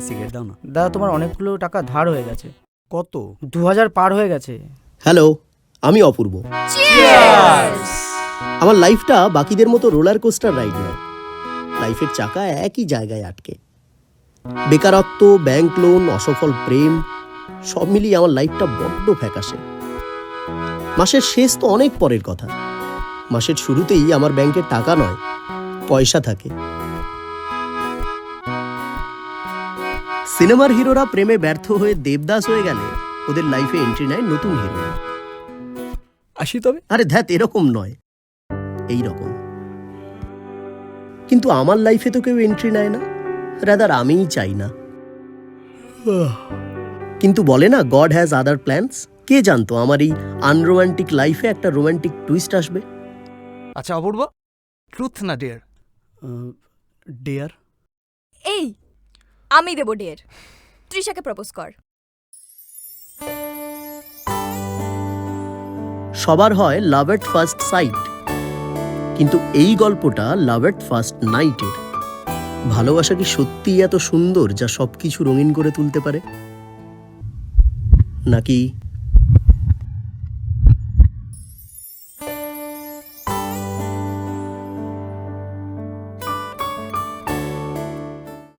Cigarette দাও না। দাদা তোমার অনেকগুলো টাকা ধার হয়ে গেছে। কত? দু হাজার পার হয়ে গেছে। হ্যালো আমি অপূর্ব। আমার লাইফটা বাকিদের মতো রোলার কোস্টার রাইড নয়। লাইফের চাকা একই জায়গায় আটকে। বেকারত্ব ব্যাংক লোন অসফল প্রেম সব মিলিয়ে আমার লাইফটা বড্ড ফ্যাকাশে। মাসের শেষ তো অনেক পরের কথা। মাসের শুরুতেই আমার ব্যাংকে টাকা নয় পয়সা থাকে। সিনেমার হিরোরা প্রেমে ব্যর্থ হয়ে দেবদাস হয়ে গেলে ওদের লাইফে এন্ট্রি নেয় নতুন হিরো আসি তবে? আরে ধ্যাত এরকম নয়। এই রকম কিন্তু আমার লাইফে তো কেউ এন্ট্রি নেয় না। রাদার আমিই চাই না। কিন্তু বলে না গড হ্যাজ আদার প্ল্যানস কে জানতো আমার এই আনরোমান্টিক লাইফে একটা রোমান্টিক টুইস্ট আসবে? আচ্ছা অপূর্ব। ট্রুথ না ডিয়ার ডিয়ার আমি দেব ডের তৃষাকে প্রপোজ কর। সবার হয় লাভ এট ফার্স্ট সাইট কিন্তু এই গল্পটা লাভ এট ফার্স্ট নাইটের ভালোবাসা কি সত্যিই এত সুন্দর যা সবকিছু রঙিন করে তুলতে পারে? নাকি